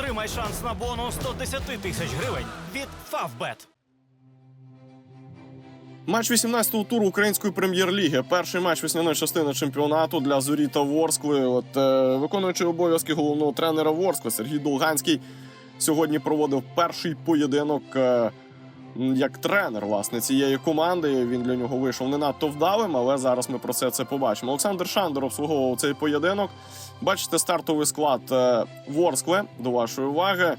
Отримай шанс на бонус 110 тисяч гривень від Фавбет. Матч 18-го туру української прем'єр-ліги. Перший матч весняної частини чемпіонату для зорі та Ворскли. От е, виконуючий обов'язки головного тренера Ворскли Сергій Долганський сьогодні проводив перший поєдинок е, як тренер власне цієї команди. Він для нього вийшов не надто вдалим, але зараз ми про це це побачимо. Олександр Шандор обслуговував цей поєдинок. Бачите, стартовий склад е, Ворскли до вашої уваги.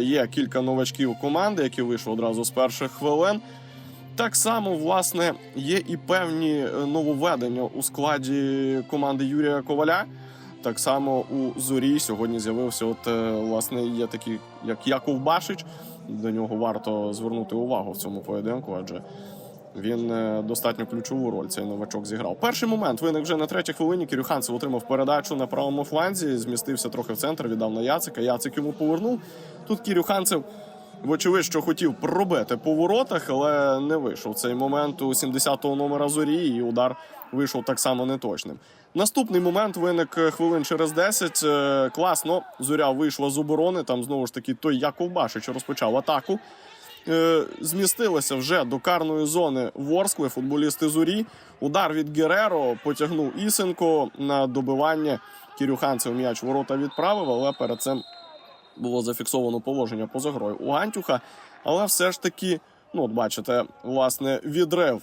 Є кілька новачків команди, які вийшли одразу з перших хвилин. Так само, власне, є і певні е, нововведення у складі команди Юрія Коваля. Так само у зорі сьогодні з'явився. От е, власне є такий, як Яков Башич. До нього варто звернути увагу в цьому поєдинку, адже він е, достатньо ключову роль цей новачок зіграв. Перший момент виник вже на третій хвилині. Кірюханцев отримав передачу на правому фланзі, змістився трохи в центр, віддав на Яцика. Яцик йому повернув. Тут Кірюханцев Вочевидь, що хотів пробити по воротах, але не вийшов цей момент у 70-го номера зорі, і удар вийшов так само неточним. Наступний момент виник е, хвилин через 10. Е, Класно, зоря вийшла з оборони. Там знову ж таки той Яков Башич розпочав атаку. Е, Змістилися вже до карної зони Ворскли, футболісти зорі. Удар від Гереро потягнув Ісенко на добивання. Кірюханцев м'яч ворота відправив, але перед цим було зафіксовано положення поза грою у Антюха. Але все ж таки, ну от бачите, власне, відрив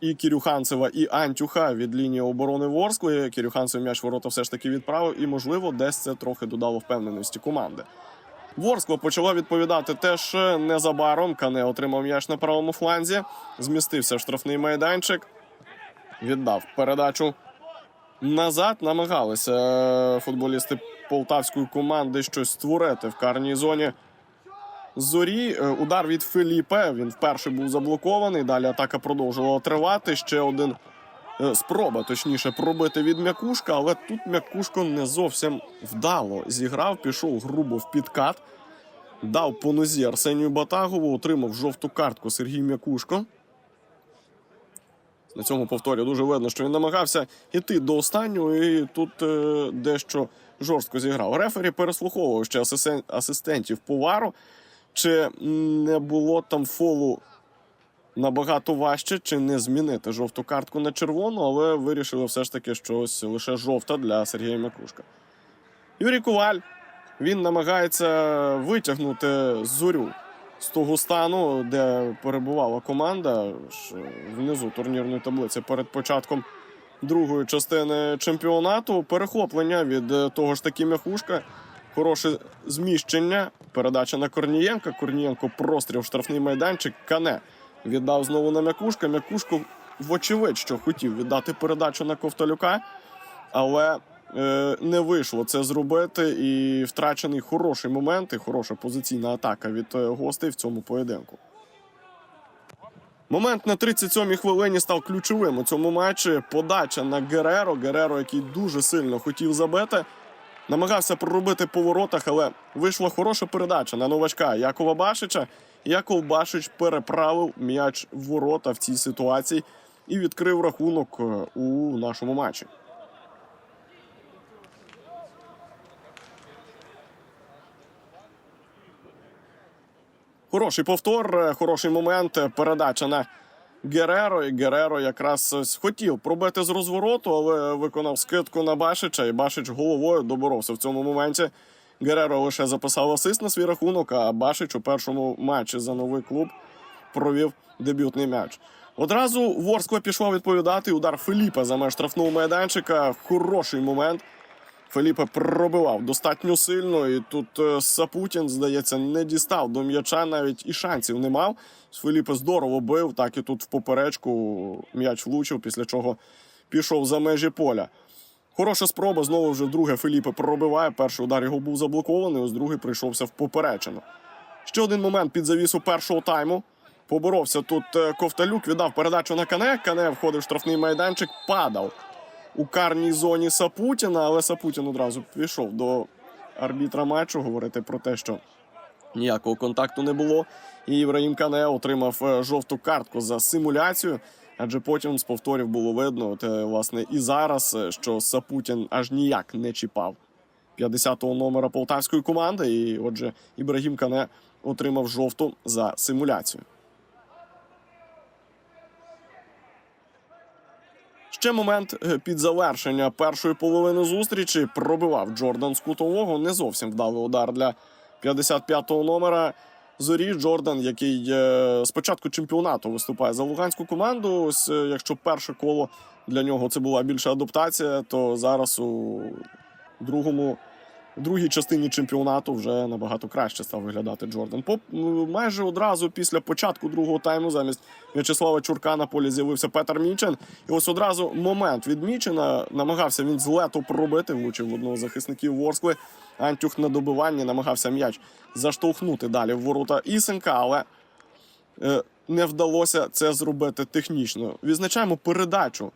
і Кірюханцева, і Антюха від лінії оборони Ворскли. Кірюханцев м'яч ворота все ж таки відправив, і, можливо, десь це трохи додало впевненості команди. Ворскла почала відповідати теж незабаром. Кане отримав м'яч на правому фланзі, змістився в штрафний майданчик, віддав передачу назад. Намагалися е, футболісти полтавської команди щось створити в карній зоні. Зорі Е, удар від Філіпе. Він вперше був заблокований. Далі атака продовжувала тривати. Ще один е, спроба, точніше, пробити від м'якушка, але тут м'якушко не зовсім вдало зіграв. Пішов грубо в підкат, дав по нозі Арсенію Батагову, отримав жовту картку Сергій М'якушко. На цьому повторі дуже видно, що він намагався йти до останнього, і тут е, дещо жорстко зіграв. Рефері переслуховував ще асистентів повару. Чи не було там фолу набагато важче, чи не змінити жовту картку на червону, але вирішили все ж таки, що ось лише жовта для Сергія Мякушка. Юрій Коваль він намагається витягнути зорю з того стану, де перебувала команда внизу турнірної таблиці перед початком другої частини чемпіонату. Перехоплення від е, того ж таки м'яхушка. Хороше зміщення. Передача на Корнієнка. Корнієнко простріл штрафний майданчик. Кане віддав знову на м'якушка. М'якушко, вочевидь, що хотів віддати передачу на Ковталюка, але е, не вийшло це зробити. І втрачений хороший момент і хороша позиційна атака від е, гостей в цьому поєдинку. Момент на 37-й хвилині став ключовим у цьому матчі. Подача на Гереро. Гереро, який дуже сильно хотів забити. Намагався проробити по воротах, але вийшла хороша передача на новачка Якова Башича. Яков Башич переправив м'яч в ворота в цій ситуації і відкрив рахунок е, у нашому матчі. Хороший повтор, е, хороший момент. е, Передача на Гереро. І Гереро якраз хотів пробити з розвороту, але виконав скидку на Башича, і Башич головою доборовся в цьому моменті. Гереро лише записав асист на свій рахунок, а Башич у першому матчі за новий клуб провів дебютний м'яч. Одразу Ворскла пішла відповідати. Удар Филіпа за меж штрафного майданчика. Хороший момент. Феліпе пробивав достатньо сильно, і тут е, Сапутін, здається, не дістав до м'яча, навіть і шансів не мав. Феліпе здорово бив, так і тут в поперечку м'яч влучив, після чого пішов за межі поля. Хороша спроба. Знову вже друге Феліпе пробиває. Перший удар його був заблокований, ось другий прийшовся в поперечину. Ще один момент під завісу першого тайму. Поборовся тут е, Ковталюк, віддав передачу на Кане. Кане входив в штрафний майданчик, падав у карній зоні Сапутіна, але Сапутін одразу пішов до арбітра матчу говорити про те, що ніякого контакту не було. І Ібраїм Кане отримав е, жовту картку за симуляцію. Адже потім з повторів було видно, от, е, власне, і зараз, е, що Сапутін аж ніяк не чіпав 50-го номера полтавської команди. І отже, Ібрагім Кане отримав жовту за симуляцію. Ще момент е, під завершення першої половини зустрічі пробивав Джордан з кутового. Не зовсім вдалий удар для 55-го номера. Зорі Джордан, який спочатку початку чемпіонату виступає за луганську команду. Ось, е, якщо перше коло для нього це була більша адаптація, то зараз у другому. У другій частині чемпіонату вже набагато краще став виглядати Джордан. По ну, майже одразу після початку другого тайму замість В'ячеслава Чурка на полі з'явився Петер Мічен. І ось одразу момент від Мічена намагався він з пробити, влучив в одного з захисників Ворскли. Антюх на добиванні намагався м'яч заштовхнути далі в ворота Ісенка, але е, не вдалося це зробити технічно. Відзначаємо передачу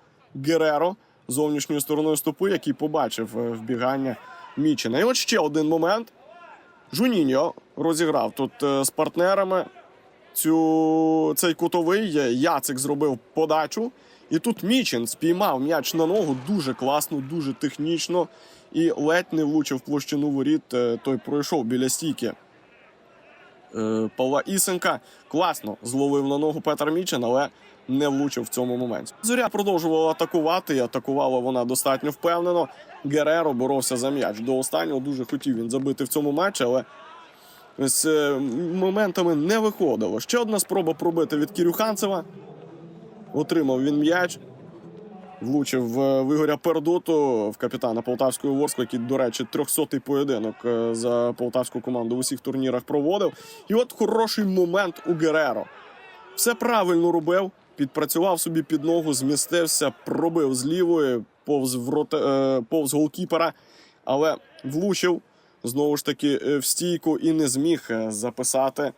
Гереро зовнішньою стороною стопи, який побачив е, вбігання Мічена. І от ще один момент. Жуніньо розіграв тут е, з партнерами цю, цей кутовий. Яцик зробив подачу. І тут Мічин спіймав м'яч на ногу дуже класно, дуже технічно. І ледь не влучив площину воріт. Е, Той пройшов біля стійки. Е, Павла Ісенка класно зловив на ногу Петр Мічин, але не влучив в цьому моменті. Зоря продовжувала атакувати, і атакувала вона достатньо впевнено. Гереро боровся за м'яч. До останнього дуже хотів він забити в цьому матчі, але ось е, моментами не виходило. Ще одна спроба пробити від Кірюханцева. Отримав він м'яч. Влучив в Вигоря Пердоту в капітана Полтавської Ворскли, який, до речі, 300-й поєдинок е, за полтавську команду в усіх турнірах проводив. І от хороший момент у Гереро. Все правильно робив, підпрацював собі під ногу, змістився, пробив з лівої, повз, вроте, е, повз голкіпера, але влучив знову ж таки е, в стійку і не зміг е, записати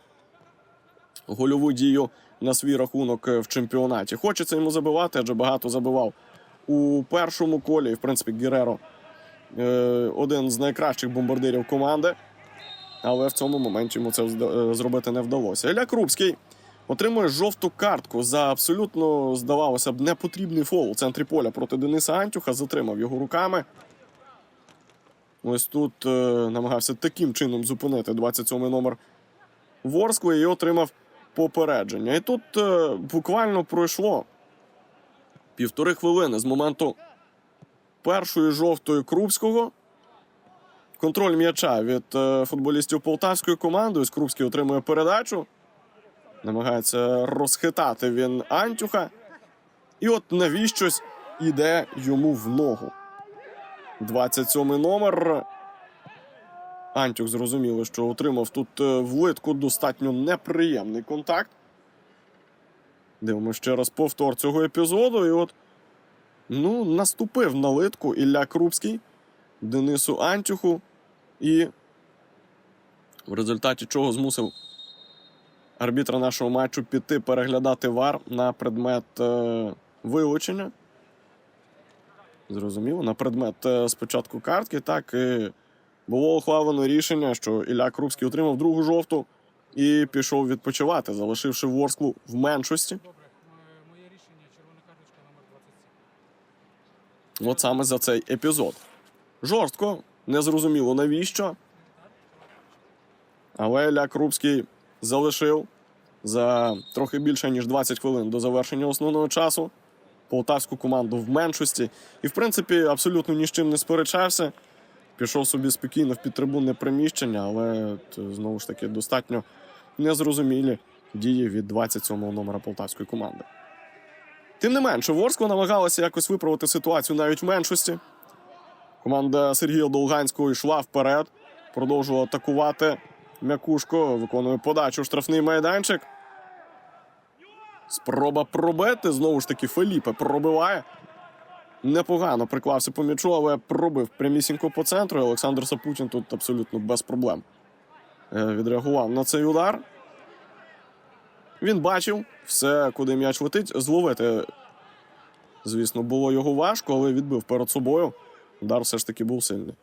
гольову дію на свій рахунок е, в чемпіонаті. Хочеться йому забивати, адже багато забивав у першому колі. І, в принципі, Гереро е, один з найкращих бомбардирів команди. Але в цьому моменті йому це е, зробити не вдалося. Ілля Крупський отримує жовту картку за абсолютно, здавалося б, непотрібний фол у центрі поля проти Дениса Антюха. Затримав його руками. Ось тут е, намагався таким чином зупинити 27-й номер Ворскли і отримав попередження. І тут е, буквально пройшло півтори хвилини з моменту першої жовтої Крупського. Контроль м'яча від е, футболістів полтавської команди. Ось Крупський отримує передачу. Намагається розхитати він Антюха. І от навіщось іде йому в ногу. 27 номер. Антюх зрозуміло, що отримав тут е, влитку достатньо неприємний контакт. Дивимося ще раз повтор цього епізоду. І от ну, наступив на литку Ілля Крупський Денису Антюху. І в результаті чого змусив арбітра нашого матчу піти переглядати вар на предмет е, вилучення. Зрозуміло, на предмет е, спочатку картки, так і було ухвалено рішення, що Ілля Крупський отримав другу жовту і пішов відпочивати, залишивши Ворсклу в меншості. От саме за цей епізод. Жорстко, незрозуміло навіщо. Але Ілля Крупський залишив за трохи більше ніж 20 хвилин до завершення основного часу полтавську команду в меншості. І, в принципі, абсолютно ні з чим не сперечався. Пішов собі спокійно в підтрибунне приміщення, але знову ж таки достатньо незрозумілі дії від 27-го номера полтавської команди. Тим не менше, Ворскла намагалася якось виправити ситуацію навіть в меншості. Команда Сергія Долганського йшла вперед, продовжувала атакувати. М'якушко виконує подачу в штрафний майданчик. Спроба пробити. Знову ж таки, Феліпе пробиває. Непогано приклався по м'ячу, але пробив прямісінько по центру. Олександр Сапутін тут абсолютно без проблем е, відреагував на цей удар. Він бачив все, куди м'яч летить. Зловити, звісно, було його важко, але відбив перед собою. Удар все ж таки був сильний.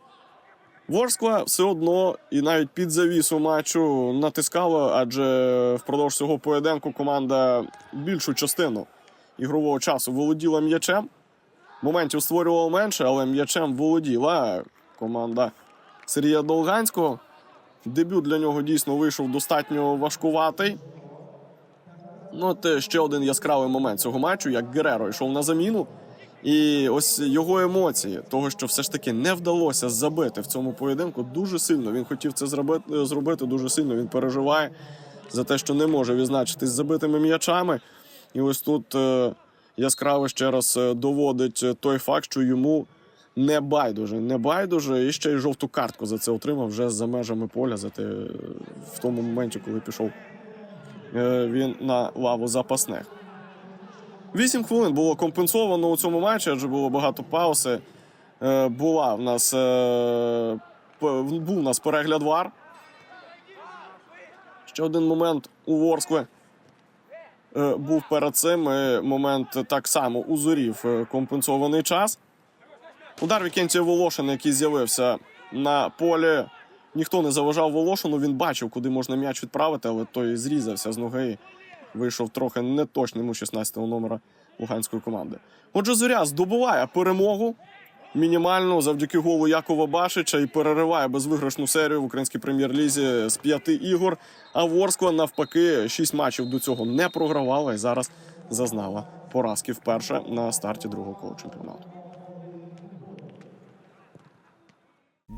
Ворскла все одно і навіть під завісу матчу натискала, адже впродовж цього поєдинку команда більшу частину ігрового часу володіла м'ячем. Моментів створювала менше, але м'ячем володіла команда Сергія Долганського. Дебют для нього дійсно вийшов достатньо важкуватий. Ну, от е, ще один яскравий момент цього матчу, як Гереро йшов на заміну. І ось його емоції, того, що все ж таки не вдалося забити в цьому поєдинку, дуже сильно він хотів це зробити, зробити дуже сильно. Він переживає за те, що не може відзначитись забитими м'ячами. І ось тут е, яскраво ще раз е, доводить е, той факт, що йому не байдуже, не байдуже, і ще й жовту картку за це отримав вже за межами поля, за те, е, в тому моменті, коли пішов е, він на лаву запасних. Вісім хвилин було компенсовано у цьому матчі, адже було багато паузи. Е, була в нас, е, був у нас перегляд вар. Ще один момент у Ворскли е, був перед цим. е, Момент так само узорів е, компенсований час. Удар Вікентія Волошина, який з'явився на полі. Ніхто не заважав Волошину, він бачив, куди можна м'яч відправити, але той зрізався з ноги. Вийшов трохи неточним у 16-го номера луганської команди. Отже, зоря здобуває перемогу мінімальну завдяки голу Якова Башича і перериває безвиграшну серію в українській прем'єр-лізі з п'яти ігор. А Ворскла навпаки шість матчів до цього не програвала і зараз зазнала поразки вперше на старті другого кола чемпіонату.